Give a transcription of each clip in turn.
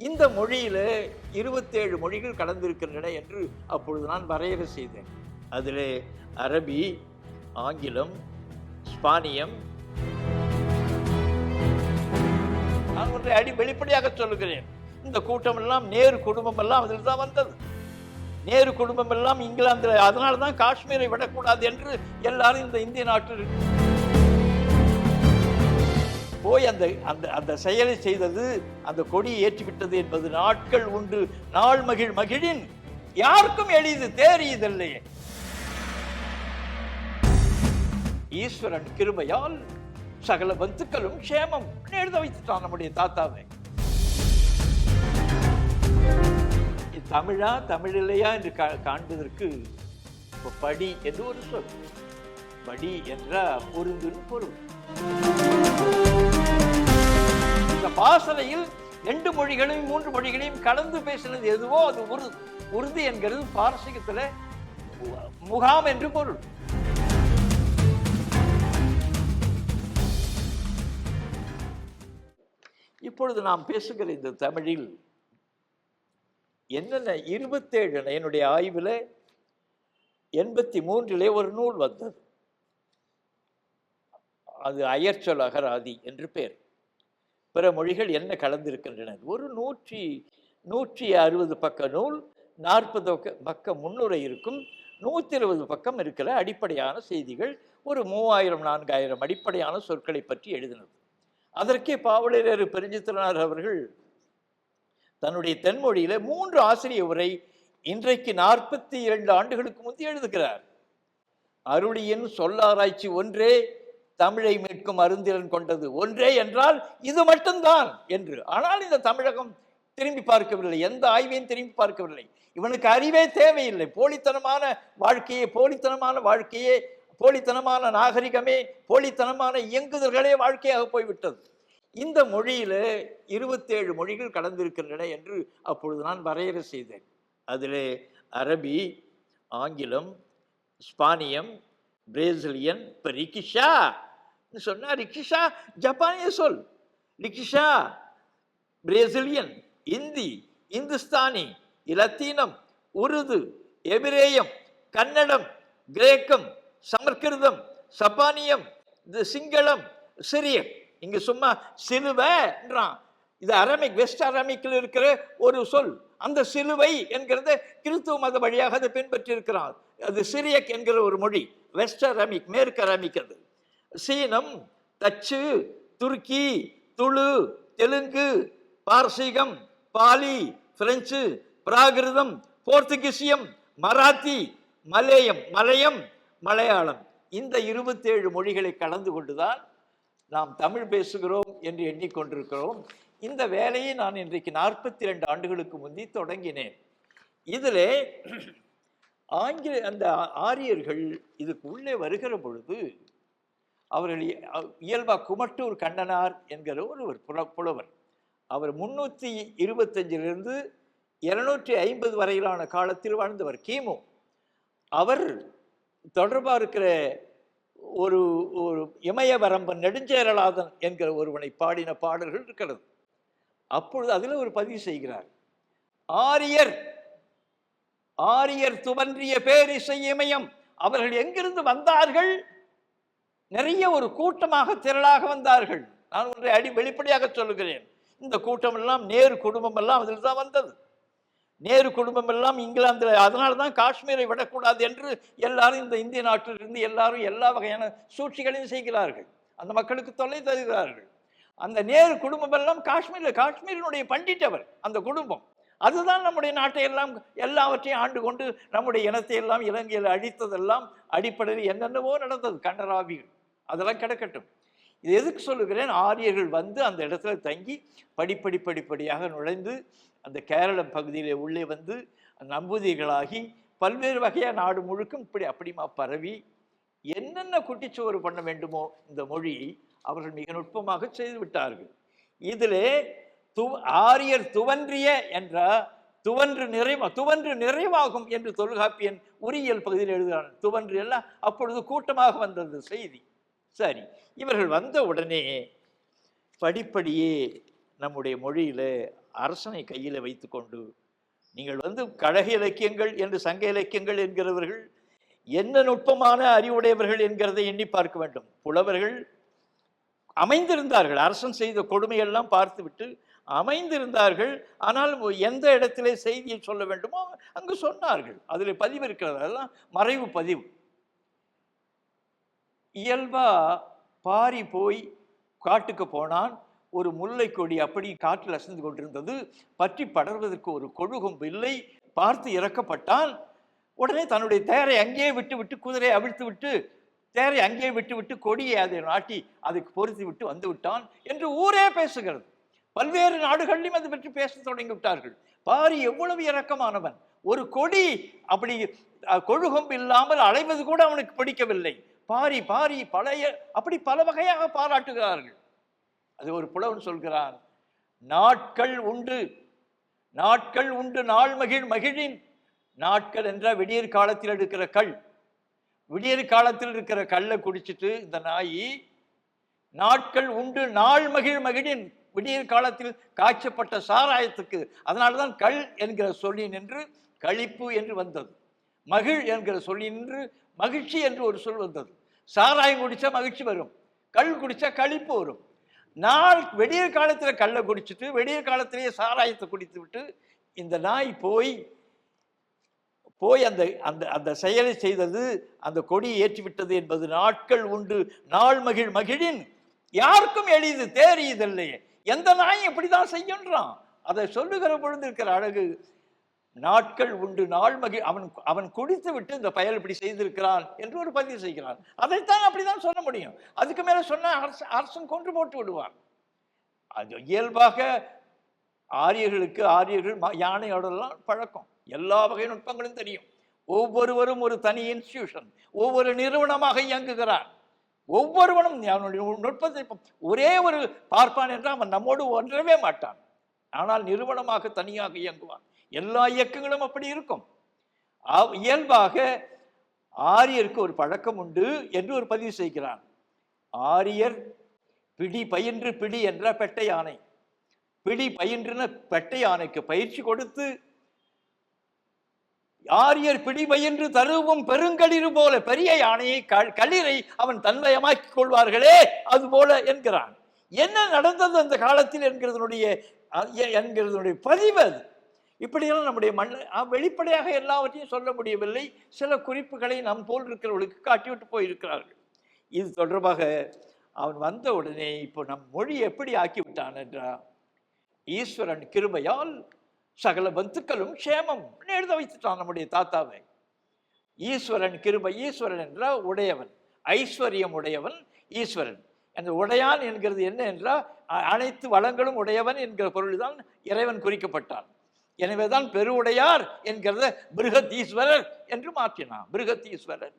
இந்த மொழியில் இருபத்தேழு மொழிகள் கலந்திருக்கின்றன என்று அப்பொழுது நான் வரையறை செய்தேன். அதில் அரபி ஆங்கிலம் ஸ்பானியம். நான் ஒன்றை அடி வெளிப்படையாக சொல்லுகிறேன். இந்த கூட்டம் எல்லாம் நேரு குடும்பம் எல்லாம் அதில் தான் வந்தது. நேரு குடும்பம் எல்லாம் இங்கிலாந்தில் அதனால தான் காஷ்மீரை விடக்கூடாது என்று எல்லாரும் இந்த இந்திய நாட்டில் போய் அந்த அந்த அந்த செயலை செய்தது அந்த கொடியை ஏற்றிவிட்டது என்பது நாட்கள் உண்டு. நாள் மகிழ் மகிழின். யாருக்கும் எளிது தேறியதில்லையே ஈஸ்வரன் கிருபையால் சகல பந்துக்களும் க்ஷேமம். எழுத வைத்துட்டான் நம்முடைய தாத்தாவை. தமிழா தமிழ் இல்லையா என்று கா- காண்பதற்கு படி என்று ஒரு சொல். படி என்ற பொருந்துன்னு பொருள். பாசறையில் ரெண்டு மொழிகளையும் மூன்று மொழிகளையும் கலந்து பேசினது எதுவோ அது உரு உருது என்கிறது பாரசீகத்தில் முகாம் என்று பொருள். இப்பொழுது நாம் பேசுகிற இந்த தமிழில் என்னென்ன இருபத்தேழு என்னுடைய ஆய்வில் எண்பத்தி மூன்றிலே ஒரு நூல் வந்தது. அது அயற்சொல் அகராதி என்று பேர். பிற மொழிகள் என்ன கலந்திருக்கின்றன? ஒரு நூற்றி நூற்றி அறுபது பக்க நூல் நாற்பது பக்க முன்னுரை இருக்கும். நூற்றி இருபது பக்கம் இருக்கிற அடிப்படையான செய்திகள் ஒரு மூவாயிரம் நான்காயிரம் அடிப்படையான சொற்களை பற்றி எழுதினது. அதற்கே பாவலரேறு பெருஞ்சித்திரனார் அவர்கள் தன்னுடைய தென்மொழியில மூன்று ஆசிரிய உரை இன்றைக்கு நாற்பத்தி இரண்டு ஆண்டுகளுக்கு முந்தி எழுதுகிறார். அருளியின் சொல்லாராய்ச்சி ஒன்றே தமிழை மீட்கும் அருந்திரன் கொண்டது ஒன்றே என்றால் இது மட்டும்தான் என்று. ஆனால் இந்த தமிழகம் திரும்பி பார்க்கவில்லை. எந்த ஆய்வையும் திரும்பி பார்க்கவில்லை. இவனுக்கு அறிவே தேவையில்லை. போலித்தனமான வாழ்க்கையே போலித்தனமான வாழ்க்கையே போலித்தனமான நாகரிகமே போலித்தனமான இயங்குதல்களே வாழ்க்கையாக போய்விட்டது. இந்த மொழியில் இருபத்தேழு மொழிகள் கலந்திருக்கின்றன என்று அப்பொழுது நான் வரையறை செய்தேன். அதிலே அரபி ஆங்கிலம் ஸ்பானியம் பிரேசிலியன் இப்போ ரிக்கிஷா. சொன்னால் ரிக்கிஷா ஜப்பானிய சொல். ரிக்கிஷா பிரேசிலியன் இந்தி இந்துஸ்தானி இலத்தீனம் உருது எபிரேயம் கன்னடம் கிரேக்கம் சமஸ்கிருதம் சப்பானியம் இது சிங்களம் சிரியம் இங்கே சும்மா சிலுவைன்றான் இது அரமிக் வெஸ்ட் அரமிக்கில் இருக்கிற ஒரு சொல். அந்த சிலுவை என்கிறத கிறிஸ்துவ மத வழியாக அதை பின்பற்றி இருக்கிறார் அது சிரியக் என்கிற ஒரு மொழி வெஸ்ட் அரமிக் மேற்கு அரமிக் அது. சீனம் தச்சு துருக்கி துளு தெலுங்கு பாரசீகம் பாலி பிரெஞ்சு பிராகிருதம் போர்த்துகீசியம் மராத்தி மலேயம் மலையம் மலையாளம். இந்த இருபத்தேழு மொழிகளை கலந்து கொண்டுதான் நாம் தமிழ் பேசுகிறோம் என்று எண்ணிக்கொண்டிருக்கிறோம். இந்த வேலையை நான் இன்றைக்கு நாற்பத்தி ரெண்டு ஆண்டுகளுக்கு முந்தி தொடங்கினேன். இதிலே ஆங்கில அந்த ஆரியர்கள் இதுக்கு உள்ளே வருகிற பொழுது அவர்கள் இயல்பாக இயல்பா குமட்டூர் கண்ணனார் என்கிற ஒரு ஒரு புல- புலவர். அவர் முன்னூற்றி இருபத்தஞ்சிலிருந்து இருநூற்றி ஐம்பது வரையிலான காலத்தில் வாழ்ந்தவர் கிமு. அவர் தொடர்பாக இருக்கிற ஒரு ஒரு இமயவரம்பன் நெடுஞ்சேரலாதன் என்கிற ஒருவனை பாடின பாடல்கள் இருக்கிறது. அப்பொழுது அதில் ஒரு பதிவு செய்கிறார். ஆரியர் ஆரியர் துவன்றிய பேரிசை இமயம். அவர்கள் எங்கிருந்து வந்தார்கள்? நிறைய ஒரு கூட்டமாக திரளாக வந்தார்கள். நான் ஒன்றை அடி வெளிப்படையாக சொல்லுகிறேன். இந்த கூட்டம் எல்லாம் நேரு குடும்பம் எல்லாம் அதில் தான் வந்தது. நேரு குடும்பம் எல்லாம் இங்கிலாந்தில் அதனால தான் காஷ்மீரை விடக்கூடாது என்று எல்லாரும் இந்த இந்திய நாட்டிலிருந்து எல்லாரும் எல்லா வகையான சூழ்ச்சிகளையும் செய்கிறார்கள். அந்த மக்களுக்கு தொல்லை தருகிறார்கள். அந்த நேரு குடும்பம் எல்லாம் காஷ்மீரில் காஷ்மீரினுடைய பண்டிட்டவர் அந்த குடும்பம். அதுதான் நம்முடைய நாட்டை எல்லாம் எல்லாவற்றையும் ஆண்டு கொண்டு நம்முடைய இனத்தை எல்லாம் இலங்கையில் அழித்ததெல்லாம் அடிப்படையில் என்னென்னவோ நடந்தது. கண்டராவிகள். அதெல்லாம் கிடக்கட்டும். இது எதுக்கு சொல்லுகிறேன்? ஆரியர்கள் வந்து அந்த இடத்துல தங்கி படிப்படி படிப்படியாக நுழைந்து அந்த கேரள பகுதியிலே உள்ளே வந்து நம்பூதிரிகளாகி பல்வேறு வகையான நாடு முழுக்கும் இப்படி அப்படிமா பரவி என்னென்ன குட்டிச்சோறு பண்ண வேண்டுமோ இந்த மொழியை அவர்கள் மிக நுட்பமாக செய்து விட்டார்கள். இதிலே து ஆரியர் துவன்றிய என்ற துவன்று நிறைவா துவன்று நிறைவாகும் என்று தொல்காப்பியன் உரியல் பகுதியில் எழுதுகிறான் துவன்று எல்லாம் அப்பொழுது கூட்டமாக வந்தது செய்தி. சரி இவர்கள் வந்த உடனே படிப்படியே நம்முடைய மொழியில் அரசனை கையில் வைத்துக்கொண்டு நீங்கள் வந்து கழக இலக்கியங்கள் என்று சங்க இலக்கியங்கள் என்கிறவர்கள் என்ன நுட்பமான அறிவுடையவர்கள் என்கிறதை எண்ணி பார்க்க வேண்டும். புலவர்கள் அமைந்திருந்தார்கள். அரசன் செய்த கொடுமையெல்லாம் பார்த்துவிட்டு அமைந்திருந்தார்கள். ஆனால் எந்த இடத்திலே செய்தியை சொல்ல வேண்டுமோ அங்கு சொன்னார்கள். அதில் பதிவு இருக்கிறது. அதெல்லாம் மறைவு பதிவு. இயல்பா பாரி போய் காட்டுக்கு போனான். ஒரு முல்லை கொடி அப்படி காட்டில் அசைந்து கொண்டிருந்தது. பற்றி படர்வதற்கு ஒரு கொழுகும் இல்லை பார்த்து இறக்கப்பட்டான். உடனே தன்னுடைய தேரை அங்கேயே விட்டு விட்டு குதிரையை அவிழ்த்து விட்டு தேரை அங்கேயே விட்டு விட்டு கொடியை அதை நாட்டி அதுக்கு பொருத்தி விட்டு வந்து விட்டான் என்று ஊரே பேசுகிறது. பல்வேறு நாடுகளிலும் அது பற்றி பேச தொடங்கி விட்டார்கள். பாரி எவ்வளவு இரக்கமானவன். ஒரு கொடி அப்படி அஹ், கொழுகொம்பு இல்லாமல் அலைவது கூட அவனுக்கு பிடிக்கவில்லை. பாரி பாரி பழைய அப்படி பல வகையாக பாராட்டுகிறார்கள். அது ஒரு புலவன் சொல்கிறார் நாட்கள் உண்டு. நாட்கள் உண்டு நாள் மகிழ் மகிழின். நாட்கள் என்றால் விடியற் காலத்தில் எடுக்கிற கல். விடியற் காலத்தில் இருக்கிற கல்லை குடிச்சிட்டு இந்த நாய் நாட்கள் உண்டு நாள் மகிழ் மகிழின். விடியற் காலத்தில் காய்ச்சப்பட்ட சாராயத்துக்கு அதனால்தான் கள் என்கிற சொல்லி நின்று கழிப்பு என்று வந்தது. மகிழ் என்கிற சொல்லி நின்று மகிழ்ச்சி என்று ஒரு சொல் வந்தது. சாராயம் குடித்தா மகிழ்ச்சி வரும் கள் குடித்தா கழிப்பு வரும். நாள் வெடியற் காலத்தில் கல்லை குடிச்சிட்டு வெடியற் காலத்திலேயே சாராயத்தை குடித்து விட்டு இந்த நாய் போய் போய் அந்த அந்த அந்த செயலை செய்தது அந்த கொடியை ஏற்றிவிட்டது என்பது நாட்கள் உண்டு. நாள் மகிழ் மகிழின் யாருக்கும் எளிது தேறியதில்லையே எந்த நாயும் இப்படிதான் செய்யன்றான். அதை சொல்லுகிற பொழுது இருக்கிற அழகு நாட்கள் உண்டு நாள் மகி அவன் அவன் குடித்து விட்டு இந்த பயல் இப்படி செய்திருக்கிறான் என்று ஒரு பதிவு செய்கிறான். அதைத்தான் அப்படிதான் சொல்ல முடியும். அதுக்கு மேல சொன்னா அரசு அரசன் கொன்று போட்டு விடுவான். அது இயல்பாக ஆரியர்களுக்கு ஆரியர்கள் யானையோடலாம் பழக்கம். எல்லா வகை நுட்பங்களும் தெரியும். ஒவ்வொருவரும் ஒரு தனி இன்ஸ்டியூஷன் ஒவ்வொரு நிறுவனமாக இயங்குகிறான் ஒவ்வொருவனும் அவனுடைய நுட்பத்தை ஒரே ஒரு பார்ப்பான் என்றால் அவன் நம்மோடு ஒன்றவே மாட்டான். ஆனால் நிறுவனமாக தனியாக இயங்குவான். எல்லா இயக்கங்களும் அப்படி இருக்கும். இயல்பாக ஆரியருக்கு ஒரு பழக்கம் உண்டு என்று ஒரு பதிவு செய்கிறான். ஆரியர் பிடி பயின்று பிடி என்ற பெட்டை யானை பிடி பயின்றுன பெட்டை யானைக்கு பயிற்சி கொடுத்து ஆரியர் பிடி பயின்று தருவும் பெருங்களிறு போல பெரிய யானையை களிரை அவன் தன்மயமாக்கிக் கொள்வார்களே அது போல என்கிறான். என்ன நடந்தது அந்த காலத்தில் என்கிறதனுடைய என்கிறதனுடைய பதிவு அது. இப்படியெல்லாம் நம்முடைய மண் வெளிப்படையாக எல்லாவற்றையும் சொல்ல முடியவில்லை. சில குறிப்புகளை நம் போல் இருக்கிறவர்களுக்கு காட்டிவிட்டு போயிருக்கிறார்கள். இது தொடர்பாக அவன் வந்த உடனே இப்போ நம் மொழி எப்படி ஆக்கிவிட்டான் என்றால் ஈஸ்வரன் கிருபையால் சகல பந்துக்களும் க்ஷேமம் எழுத வைத்துட்டான் நம்முடைய தாத்தாவை. ஈஸ்வரன் கிருப ஈஸ்வரன் என்றால் உடையவன். ஐஸ்வர்யம் உடையவன் ஈஸ்வரன். அந்த உடையான் என்கிறது என்ன என்றால் அ- அனைத்து வளங்களும் உடையவன் என்கிற பொருள்தான் இறைவன் குறிக்கப்பட்டான். எனவேதான் பெருவுடையார் என்கிறத பிருகத்தீஸ்வரர் என்று மாற்றினான் பிருகத்தீஸ்வரர்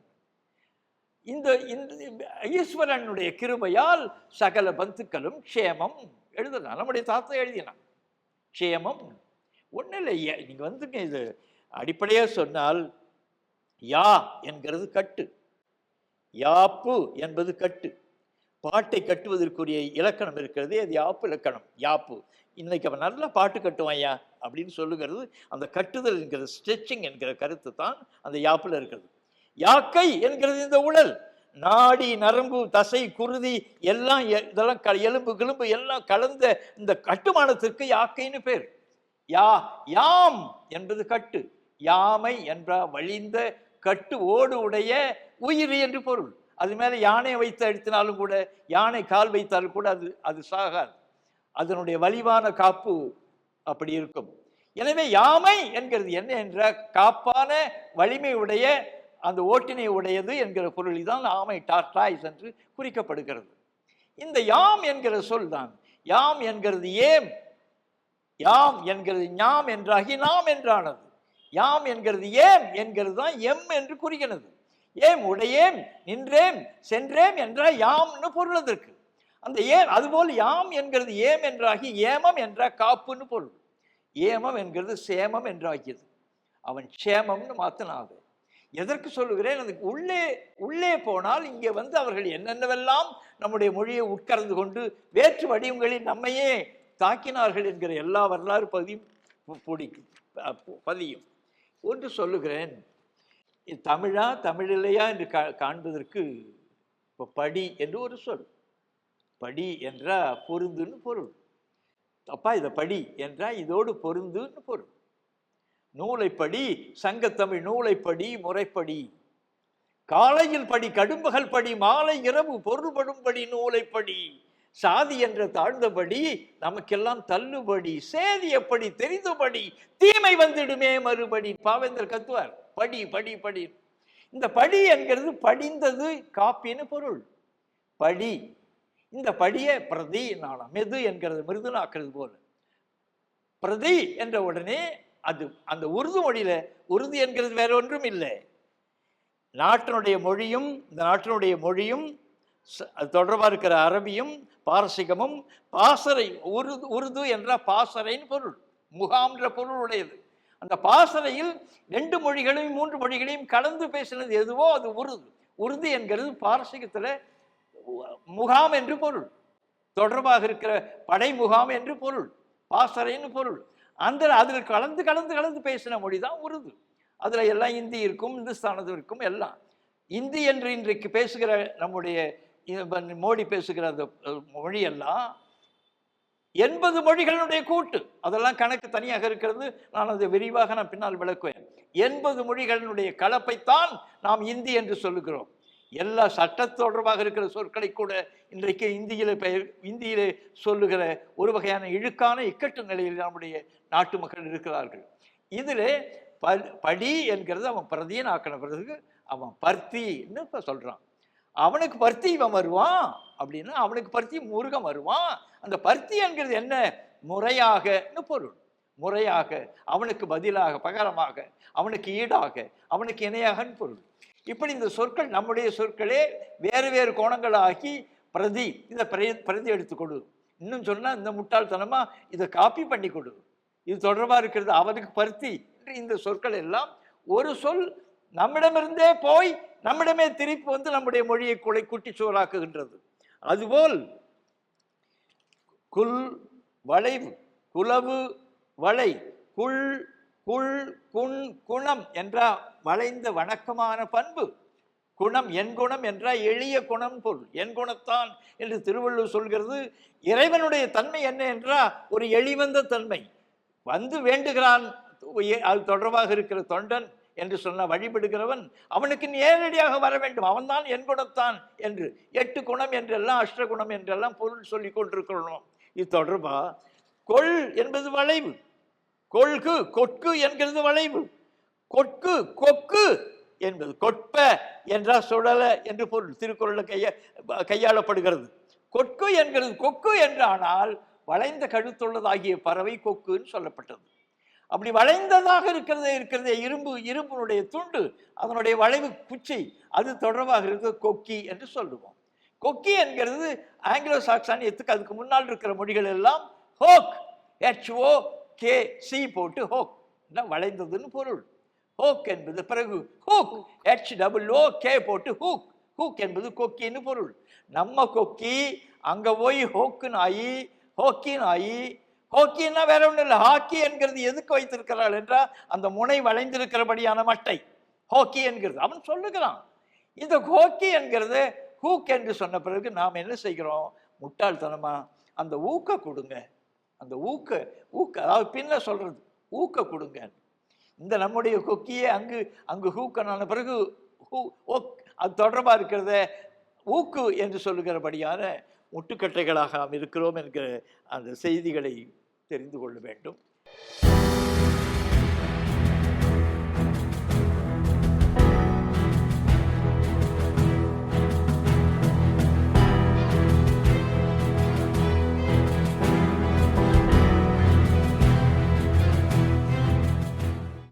இந்த இந்த ஈஸ்வரனுடைய கிருபையால் சகல பந்துக்களும் க்ஷேமம் எழுதினான் நம்முடைய தாத்தா எழுதினான். க்ஷேமம் ஒன்றும் இல்லை. நீங்கள் வந்துங்க இது அடிப்படையாக சொன்னால் யா என்கிறது கட்டு. யாப்பு என்பது கட்டு. பாட்டை கட்டுவதற்குரிய இலக்கணம் இருக்கிறதே அது யாப்பு இலக்கணம். யாப்பு. இன்னைக்கு அவன் நல்லா பாட்டு கட்டுவான் ஐயா அப்படின்னு சொல்லுகிறது அந்த கட்டுதல் என்கிற ஸ்ட்ரெச்சிங் என்கிற கருத்து தான் அந்த யாப்புல இருக்கிறது. யாக்கை என்கிறது இந்த உடல். நாடி நரம்பு தசை குருதி எல்லாம் எ- இதெல்லாம் க- எலும்பு கிளும்பு எல்லாம் கலந்த இந்த கட்டுமானத்திற்கு யாக்கைன்னு பேர். யா யாம் என்பது கட்டு. யாமை என்ற வழிந்த கட்டு ஓடு உடைய உயிர் என்று பொருள். அது மேலே யானை வைத்து அழுத்தினாலும் கூட யானை கால் வைத்தாலும் கூட அது அது சாகாது. அதனுடைய வலிவான காப்பு அப்படி இருக்கும். எனவே யாமை என்கிறது என்ன என்ற காப்பான வலிமை உடைய அந்த ஓட்டினை உடையது என்கிற பொருளில் தான் ஆமை டார்டாய்ஸ் என்று குறிக்கப்படுகிறது. இந்த யாம் என்கிற சொல் தான். யாம் என்கிறது ஏம் யாம் என்கிறது ஞாம் என்றாகி நாம் என்றானது. யாம் என்கிறது ஏம் என்கிறது தான் எம் என்று குறிக்கிறது ஏம் உடையேம் நின்றேம் சென்றேம் என்றால் யாம்னு பொருள் அதற்கு அந்த ஏம் அதுபோல் யாம் என்கிறது ஏம் என்றாகி ஏமம் என்றால் காப்புன்னு பொருள். ஏமம் என்கிறது சேமம் என்றாகியது. அவன் சேமம்னு மாத்தினாது எதற்கு சொல்லுகிறேன்? அதுக்கு உள்ளே உள்ளே போனால் இங்கே வந்து அவர்கள் என்னென்னவெல்லாம் நம்முடைய மொழியை உட்கார்ந்து கொண்டு வேற்று வடிவங்களில் நம்மையே தாக்கினார்கள் என்கிற எல்லா வரலாறு பதியும் பிடிக்கும் பதியும். ஒன்று சொல்லுகிறேன் இது தமிழா தமிழில்லையா என்று கா காண்பதற்கு இப்போ படி என்று ஒரு சொல். படி என்றா பொருந்துன்னு பொருள். அப்பா இதை படி என்றா இதோடு பொருந்துன்னு பொருள். நூலைப்படி சங்கத்தமிழ் நூலைப்படி முறைப்படி. காலையில் படி கடும்பகல் படி மாலை இரவு பொருள்படும்படி நூலைப்படி. சாதி என்ற தாழ்ந்தபடி நமக்கெல்லாம் தள்ளுபடி சேதி எப்படி தெரிந்தபடி தீமை வந்துடுமே மறுபடி. பாவேந்தர் கத்துவார் படி படி படி. இந்த படி என்கிறது படிந்தது காப்பின்னு பொருள். படி. இந்த படியை பிரதி நாணம் மெது என்கிறது மிருதுனாக்குறது போல. பிரதி என்ற உடனே அது அந்த உருது மொழியில உருது என்கிறது வேற ஒன்றும் இல்லை. நாட்டினுடைய மொழியும் இந்த நாட்டினுடைய மொழியும் அது தொடர்பாக இருக்கிற அரபியும் பாரசீகமும் பாசறை உருது உருது என்ற பாசறைன்னு பொருள் முகாம்ன்ற பொருள் உடையது. அந்த பாசறையில் ரெண்டு மொழிகளையும் மூன்று மொழிகளையும் கலந்து பேசினது எதுவோ அது உருது. உருது என்கிறது பாரசீகத்தில் முகாம் என்று பொருள் தொடர்பாக இருக்கிற படை முகாம் என்று பொருள் பாசறைன்னு பொருள். அந்த அதில் கலந்து கலந்து கலந்து பேசின மொழி தான் உருது. அதில் எல்லாம் இந்தி இருக்கும் இந்துஸ்தானது இருக்கும் எல்லாம். இந்தி என்று இன்றைக்கு பேசுகிற நம்முடைய மோடி பேசுகிற அந்த மொழியெல்லாம் எண்பது மொழிகளுடைய கூட்டு. அதெல்லாம் கணக்கு தனியாக இருக்கிறது. நான் அதை விரிவாக நான் பின்னால் விளக்குவேன். எண்பது மொழிகளினுடைய கலப்பைத்தான் நாம் இந்தி என்று சொல்லுகிறோம். எல்லா சட்ட தொடர்பாக இருக்கிற சொற்களை கூட இன்றைக்கு இந்தியில் பெயர் இந்தியிலே சொல்லுகிற ஒரு வகையான இழுக்கான இக்கட்டு நிலையில் நம்முடைய நாட்டு மக்கள் இருக்கிறார்கள். இதில் ப படி என்கிறது அவன் பிரதியன் ஆக்கின அவன் பர்த்தின்னு இப்போ சொல்கிறான் அவனுக்கு பருத்தி இவன் வருவான். அப்படின்னா அவனுக்கு பருத்தி முருகன் வருவான். அந்த பருத்தி என்கிறது என்ன முறையாகன்னு பொருள். முறையாக அவனுக்கு பதிலாக பகரமாக அவனுக்கு ஈடாக அவனுக்கு இணையாகன்னு பொருள். இப்படி இந்த சொற்கள் நம்முடைய சொற்களே வேறு வேறு கோணங்களாகி பிரதி இதை பிரதி பிரதி எடுத்து கொடு. இன்னும் சொன்னால் இந்த முட்டாள்தனமாக இதை காப்பி பண்ணி கொடு. இது தொடர்பாக இருக்கிறது. அவனுக்கு பருத்தி. இந்த சொற்கள் எல்லாம் ஒரு சொல் நம்மிடமிருந்தே போய் நம்மிடமே திருப்பி வந்து நம்முடைய மொழியை குலை குட்டி சோறாக்குகின்றது அதுபோல் குல் வளைவு குலவு வளை குள் குள் குண் குணம் என்ற வளைந்த வணக்கமான பண்பு. குணம் என் குணம் என்றால் எளிய குணம் பொருள். என் குணத்தான் என்று திருவள்ளுவர் சொல்கிறது. இறைவனுடைய தன்மை என்ன என்றால் ஒரு எளிவந்த தன்மை. வந்து வேண்டுகிறான் அது தொடர்பாக இருக்கிற தொண்டன் என்று சொன்ன வழிபடுகிறவன் அவனுக்கு நேரடியாக வர வேண்டும். அவன்தான் என் குணத்தான் என்று. எட்டு குணம் என்றெல்லாம் அஷ்டகுணம் என்றெல்லாம் பொருள் சொல்லி கொண்டிருக்கிறோம். இது தொடர்பா? கொள் என்பது வளைவு. கொள்கு கொட்கு என்கிறது வளைவு. கொட்கு கொக்கு என்பது. கொட்ப என்றால் சுழல என்று பொருள். திருக்குறளில் கைய கையாளப்படுகிறது. கொட்கு என்கிறது. கொக்கு என்றானால் வளைந்த கழுத்துள்ளதாகிய பறவை கொக்குன்னு சொல்லப்பட்டது. அப்படி வளைந்ததாக இருக்கிறதே இருக்கிறதே இரும்பு இரும்பினுடைய துண்டு அதனுடைய வளைவு குச்சி அது தொடர்பாக இருக்கிறது கொக்கி என்று சொல்லுவோம். கொக்கி என்கிறது ஆங்கிலோ சாக்சானியத்துக்கு அதுக்கு முன்னால் இருக்கிற மொழிகள் எல்லாம் ஹோக் ஹெச்ஓ கே சி போட்டு ஹோக் வளைந்ததுன்னு பொருள். ஹோக் என்பது பிறகு hook H double O K போட்டு ஹூக் ஹூக் என்பது கொக்கின்னு பொருள். நம்ம கொக்கி அங்கே போய் ஹோக்குன்னு ஆகி ஹோக்கின்னு ஆகி ஹோக்கின்னா வேற ஒன்றும் இல்லை. ஹாக்கி என்கிறது எதுக்கு வைத்திருக்கிறாள் என்றால் அந்த முனை வளைந்திருக்கிறபடியான மட்டை. ஹாக்கி என்கிறது. அவன் சொல்லுகிறான். இந்த ஹோக்கி என்கிறது ஹூக் என்று சொன்ன பிறகு நாம் என்ன செய்கிறோம்? முட்டாள்தனமா அந்த ஊக்க கொடுங்க. அந்த ஊக்க ஊக்க அதாவது பின்ன சொல்றது ஊக்க கொடுங்க. இந்த நம்முடைய கொக்கியே அங்கு அங்கு ஹூக்கனான பிறகு ஹூ ஓக் அது தொடர்பாக இருக்கிறத ஊக்கு என்று சொல்லுகிறபடியான முட்டுக்கட்டைகளாக நாம் இருக்கிறோம் என்கிற அந்த செய்திகளை தெரிந்து கொள்ள வேண்டும்.